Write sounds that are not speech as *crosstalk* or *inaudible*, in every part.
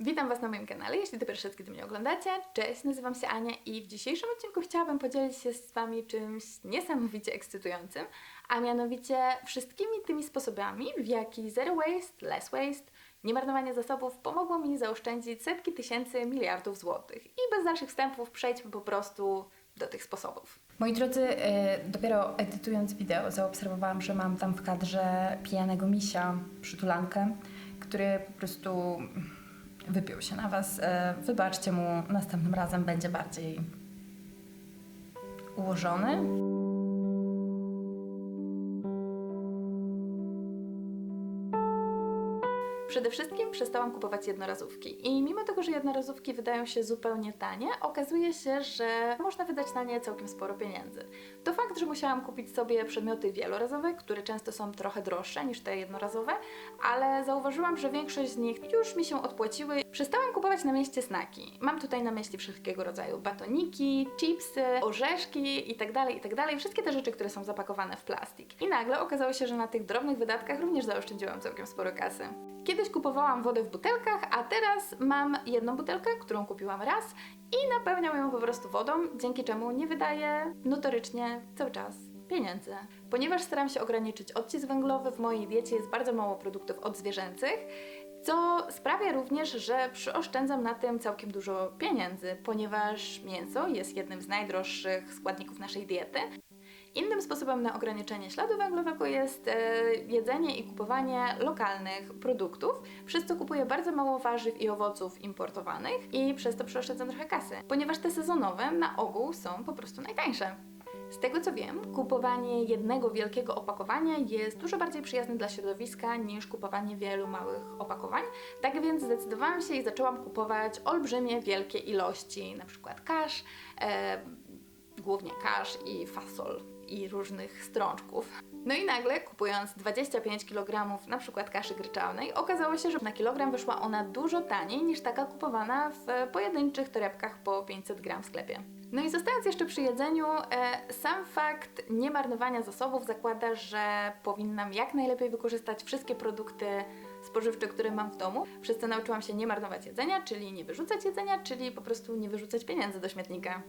Witam Was na moim kanale, jeśli to pierwszy raz, kiedy mnie oglądacie. Cześć, nazywam się Ania i w dzisiejszym odcinku chciałabym podzielić się z Wami czymś niesamowicie ekscytującym, a mianowicie wszystkimi tymi sposobami, w jaki zero waste, less waste, niemarnowanie zasobów pomogło mi zaoszczędzić setki tysięcy miliardów złotych. I bez dalszych wstępów przejdźmy po prostu do tych sposobów. Moi drodzy, e, dopiero edytując wideo zaobserwowałam, że mam tam w kadrze pijanego misia, przytulankę, który po prostu wypił się na was. E, Wybaczcie mu, następnym razem będzie bardziej ułożony. Przede wszystkim przestałam kupować jednorazówki i mimo tego, że jednorazówki wydają się zupełnie tanie, okazuje się, że można wydać na nie całkiem sporo pieniędzy. To fakt, że musiałam kupić sobie przedmioty wielorazowe, które często są trochę droższe niż te jednorazowe, ale zauważyłam, że większość z nich już mi się odpłaciły. Przestałam kupować na mieście snaki. Mam tutaj na myśli wszelkiego rodzaju batoniki, chipsy, orzeszki itd., itd. Wszystkie te rzeczy, które są zapakowane w plastik. I nagle okazało się, że na tych drobnych wydatkach również zaoszczędziłam całkiem sporo kasy. Kiedyś kupowałam wodę w butelkach, a teraz mam jedną butelkę, którą kupiłam raz i napełniam ją po prostu wodą, dzięki czemu nie wydaję notorycznie cały czas pieniędzy. Ponieważ staram się ograniczyć odcisk węglowy, w mojej diecie jest bardzo mało produktów odzwierzęcych, co sprawia również, że przyoszczędzam na tym całkiem dużo pieniędzy, ponieważ mięso jest jednym z najdroższych składników naszej diety. Innym sposobem na ograniczenie śladu węglowego jest e, jedzenie i kupowanie lokalnych produktów, przez co kupuję bardzo mało warzyw i owoców importowanych i przez to przeoszczędzam trochę kasy, ponieważ te sezonowe na ogół są po prostu najtańsze. Z tego co wiem, kupowanie jednego wielkiego opakowania jest dużo bardziej przyjazne dla środowiska niż kupowanie wielu małych opakowań. Tak więc zdecydowałam się i zaczęłam kupować olbrzymie, wielkie ilości, na przykład kasz, e, głównie kasz i fasol i różnych strączków. No i nagle kupując 25 kg na przykład kaszy gryczanej, okazało się, że na kilogram wyszła ona dużo taniej niż taka kupowana w pojedynczych torebkach po 500 gram w sklepie. No i zostając jeszcze przy jedzeniu, e, sam fakt niemarnowania zasobów zakłada, że powinnam jak najlepiej wykorzystać wszystkie produkty spożywcze, które mam w domu, przez co nauczyłam się nie marnować jedzenia, czyli nie wyrzucać jedzenia, czyli po prostu nie wyrzucać pieniędzy do śmietnika.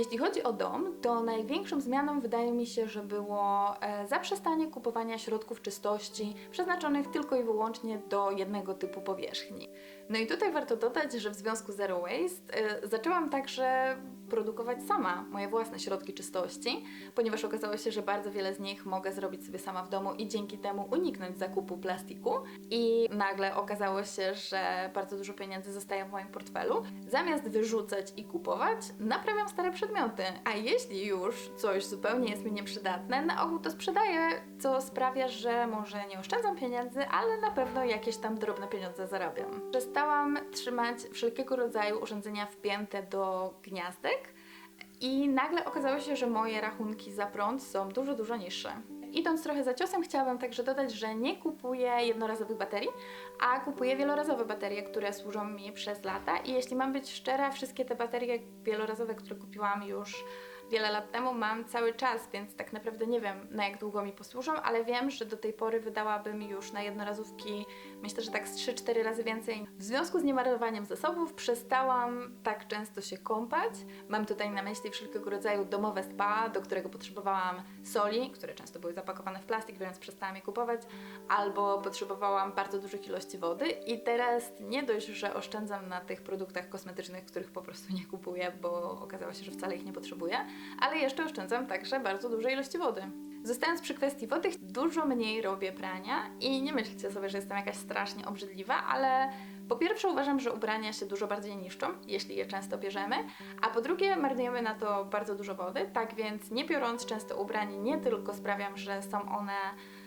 Jeśli chodzi o dom, to największą zmianą wydaje mi się, że było e, zaprzestanie kupowania środków czystości przeznaczonych tylko i wyłącznie do jednego typu powierzchni. No i tutaj warto dodać, że w związku Zero Waste e, zaczęłam także produkować sama moje własne środki czystości, ponieważ okazało się, że bardzo wiele z nich mogę zrobić sobie sama w domu i dzięki temu uniknąć zakupu plastiku. I nagle okazało się, że bardzo dużo pieniędzy zostaje w moim portfelu. Zamiast wyrzucać i kupować, naprawiam stare przedmioty. A jeśli już coś zupełnie jest mi nieprzydatne, na ogół to sprzedaję, co sprawia, że może nie oszczędzam pieniędzy, ale na pewno jakieś tam drobne pieniądze zarabiam. Przestałam trzymać wszelkiego rodzaju urządzenia wpięte do gniazdek i nagle okazało się, że moje rachunki za prąd są dużo, dużo niższe. Idąc trochę za ciosem, chciałabym także dodać, że nie kupuję jednorazowych baterii, a kupuję wielorazowe baterie, które służą mi przez lata. I jeśli mam być szczera, wszystkie te baterie wielorazowe, które kupiłam już wiele lat temu, mam cały czas, więc tak naprawdę nie wiem, na jak długo mi posłużą, ale wiem, że do tej pory wydałabym już na jednorazówki, myślę, że tak z 3-4 razy więcej. W związku z niemarnowaniem zasobów przestałam tak często się kąpać. Mam tutaj na myśli wszelkiego rodzaju domowe spa, do którego potrzebowałam soli, które często były zapakowane w plastik, więc przestałam je kupować, albo potrzebowałam bardzo dużych ilości wody i teraz nie dość, że oszczędzam na tych produktach kosmetycznych, których po prostu nie kupuję, bo okazało się, że wcale ich nie potrzebuję, ale jeszcze oszczędzam także bardzo duże ilości wody. Zostając przy kwestii wody, dużo mniej robię prania i nie myślcie sobie, że jestem jakaś strasznie obrzydliwa, ale po pierwsze uważam, że ubrania się dużo bardziej niszczą, jeśli je często bierzemy, a po drugie marnujemy na to bardzo dużo wody, tak więc nie biorąc często ubrań nie tylko sprawiam, że są one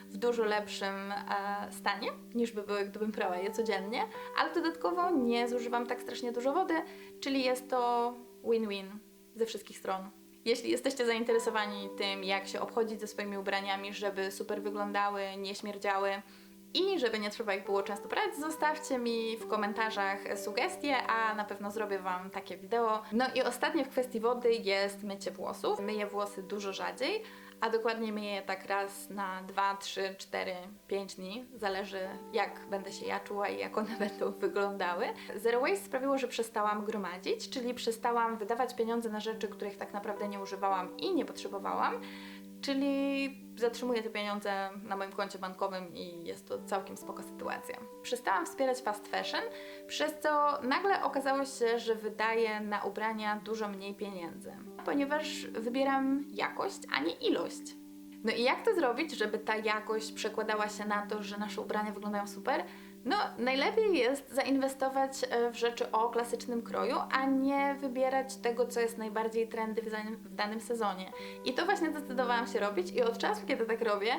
w dużo lepszym e, stanie niż by były, gdybym prała je codziennie, ale dodatkowo nie zużywam tak strasznie dużo wody, czyli jest to win-win ze wszystkich stron. Jeśli jesteście zainteresowani tym, jak się obchodzić ze swoimi ubraniami, żeby super wyglądały, nie śmierdziały i żeby nie trzeba ich było często prać, zostawcie mi w komentarzach sugestie, a na pewno zrobię Wam takie wideo. No i ostatnie w kwestii wody jest mycie włosów. Myję włosy dużo rzadziej, a dokładnie myję je tak raz na 2, 3, 4, 5 dni. Zależy jak będę się ja czuła i jak one *laughs* będą wyglądały. Zero Waste sprawiło, że przestałam gromadzić, czyli przestałam wydawać pieniądze na rzeczy, których tak naprawdę nie używałam i nie potrzebowałam. Czyli zatrzymuję te pieniądze na moim koncie bankowym i jest to całkiem spoko sytuacja. Przestałam wspierać fast fashion, przez co nagle okazało się, że wydaję na ubrania dużo mniej pieniędzy, ponieważ wybieram jakość, a nie ilość. No i jak to zrobić, żeby ta jakość przekładała się na to, że nasze ubrania wyglądają super? No, najlepiej jest zainwestować e, w rzeczy o klasycznym kroju, a nie wybierać tego, co jest najbardziej trendy w danym, sezonie. I to właśnie zdecydowałam się robić i od czasu, kiedy tak robię,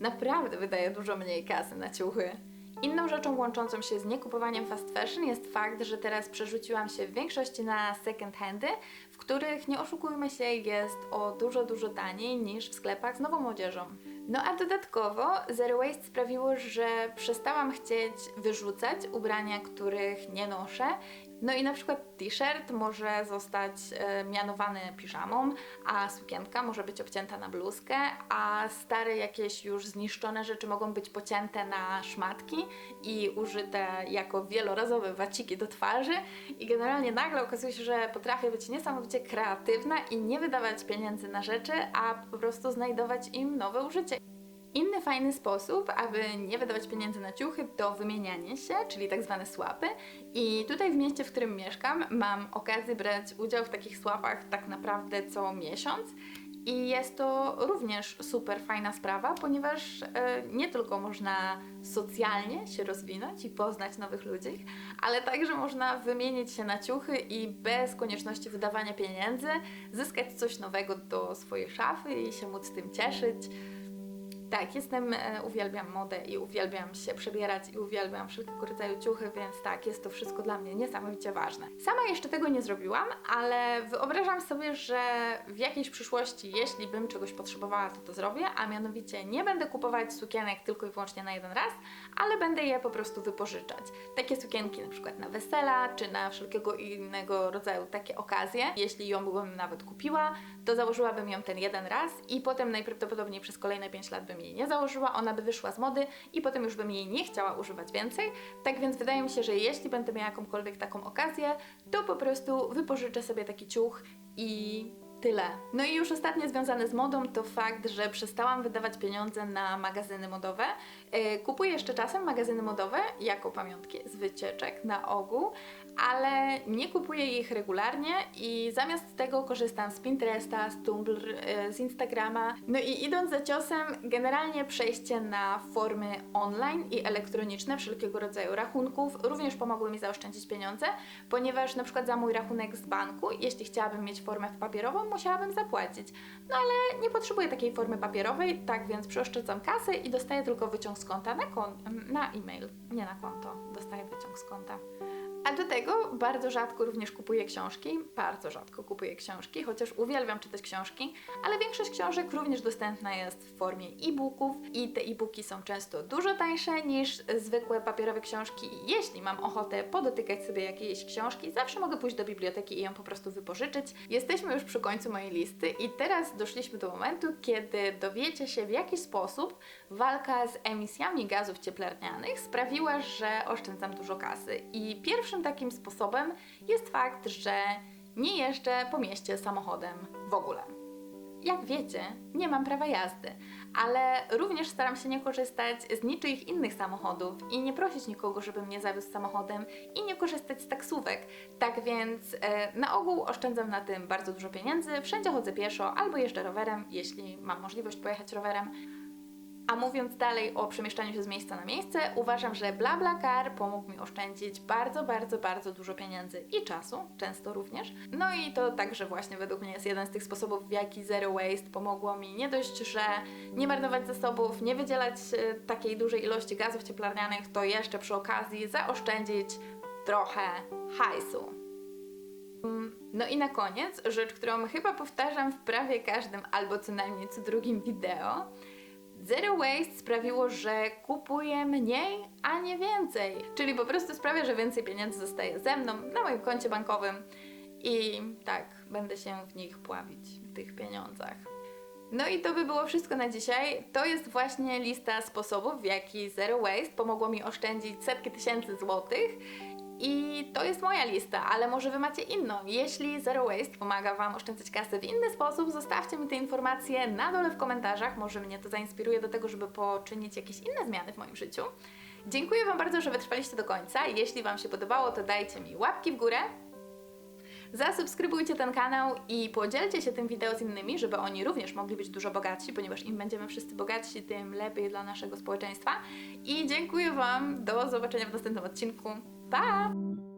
naprawdę wydaję dużo mniej kasy na ciuchy. Inną rzeczą łączącą się z niekupowaniem fast fashion jest fakt, że teraz przerzuciłam się w większości na second handy, w których, nie oszukujmy się, jest o dużo, dużo taniej niż w sklepach z nową młodzieżą. No a dodatkowo Zero Waste sprawiło, że przestałam chcieć wyrzucać ubrania, których nie noszę. No i na przykład t-shirt może zostać e, mianowany piżamą, a sukienka może być obcięta na bluzkę, a stare jakieś już zniszczone rzeczy mogą być pocięte na szmatki i użyte jako wielorazowe waciki do twarzy. I generalnie nagle okazuje się, że potrafię być niesamowicie kreatywna i nie wydawać pieniędzy na rzeczy, a po prostu znajdować im nowe użycie. Inny fajny sposób, aby nie wydawać pieniędzy na ciuchy, to wymienianie się, czyli tak zwane swapy. I tutaj w mieście, w którym mieszkam, mam okazję brać udział w takich swapach tak naprawdę co miesiąc. I jest to również super fajna sprawa, ponieważ e, nie tylko można socjalnie się rozwinąć i poznać nowych ludzi, ale także można wymienić się na ciuchy i bez konieczności wydawania pieniędzy zyskać coś nowego do swojej szafy i się móc tym cieszyć. Tak, jestem, e, uwielbiam modę i uwielbiam się przebierać i uwielbiam wszelkiego rodzaju ciuchy, więc tak, jest to wszystko dla mnie niesamowicie ważne. Sama jeszcze tego nie zrobiłam, ale wyobrażam sobie, że w jakiejś przyszłości, jeśli bym czegoś potrzebowała, to to zrobię, a mianowicie nie będę kupować sukienek tylko i wyłącznie na jeden raz, ale będę je po prostu wypożyczać. Takie sukienki na przykład na wesela, czy na wszelkiego innego rodzaju takie okazje. Jeśli ją bym nawet kupiła, to założyłabym ją ten jeden raz i potem najprawdopodobniej przez kolejne 5 lat bym jej nie założyła, ona by wyszła z mody i potem już bym jej nie chciała używać więcej. Tak więc wydaje mi się, że jeśli będę miała jakąkolwiek taką okazję, to po prostu wypożyczę sobie taki ciuch i tyle. No i już ostatnie związane z modą to fakt, że przestałam wydawać pieniądze na magazyny modowe. Yy, kupuję jeszcze czasem magazyny modowe jako pamiątki z wycieczek na ogół, ale nie kupuję ich regularnie i zamiast tego korzystam z Pinteresta, z Tumblr, yy, z Instagrama. No i idąc za ciosem, generalnie przejście na formy online i elektroniczne wszelkiego rodzaju rachunków również pomogły mi zaoszczędzić pieniądze, ponieważ na przykład za mój rachunek z banku, jeśli chciałabym mieć formę papierową, musiałabym zapłacić. No ale nie potrzebuję takiej formy papierowej, tak więc przeoszczędzam kasę i dostaję tylko wyciąg z konta na, kon- na e-mail, nie na konto. Dostaję wyciąg z konta. A do tego bardzo rzadko również kupuję książki, bardzo rzadko kupuję książki, chociaż uwielbiam czytać książki, ale większość książek również dostępna jest w formie e-booków i te e-booki są często dużo tańsze niż zwykłe papierowe książki. Jeśli mam ochotę podotykać sobie jakiejś książki, zawsze mogę pójść do biblioteki i ją po prostu wypożyczyć. Jesteśmy już przy końcu mojej listy i teraz doszliśmy do momentu, kiedy dowiecie się w jaki sposób walka z emisjami gazów cieplarnianych sprawiła, że oszczędzam dużo kasy. I pierwszym takim sposobem jest fakt, że nie jeżdżę po mieście samochodem w ogóle. Jak wiecie, nie mam prawa jazdy, ale również staram się nie korzystać z niczyich innych samochodów i nie prosić nikogo, żeby mnie zawiózł samochodem i nie korzystać z taksówek. Tak więc e, na ogół oszczędzam na tym bardzo dużo pieniędzy, wszędzie chodzę pieszo albo jeżdżę rowerem, jeśli mam możliwość pojechać rowerem. A mówiąc dalej o przemieszczaniu się z miejsca na miejsce, uważam, że BlaBlaCar pomógł mi oszczędzić bardzo, bardzo, bardzo dużo pieniędzy i czasu, często również. No i to także właśnie według mnie jest jeden z tych sposobów, w jaki Zero Waste pomogło mi nie dość, że nie marnować zasobów, nie wydzielać e, takiej dużej ilości gazów cieplarnianych, to jeszcze przy okazji zaoszczędzić trochę hajsu. Mm, No i na koniec, rzecz, którą chyba powtarzam w prawie każdym albo co najmniej co drugim wideo. Zero Waste sprawiło, że kupuję mniej, a nie więcej. Czyli po prostu sprawia, że więcej pieniędzy zostaje ze mną na moim koncie bankowym i tak, będę się w nich pławić, w tych pieniądzach. No i to by było wszystko na dzisiaj. To jest właśnie lista sposobów, w jaki Zero Waste pomogło mi oszczędzić setki tysięcy złotych. I to jest moja lista, ale może Wy macie inną. Jeśli Zero Waste pomaga Wam oszczędzać kasę w inny sposób, zostawcie mi te informacje na dole w komentarzach. Może mnie to zainspiruje do tego, żeby poczynić jakieś inne zmiany w moim życiu. Dziękuję Wam bardzo, że wytrwaliście do końca. Jeśli Wam się podobało, to dajcie mi łapki w górę. Zasubskrybujcie ten kanał i podzielcie się tym wideo z innymi, żeby oni również mogli być dużo bogatsi, ponieważ im będziemy wszyscy bogatsi, tym lepiej dla naszego społeczeństwa. I dziękuję Wam. Do zobaczenia w następnym odcinku. Bye.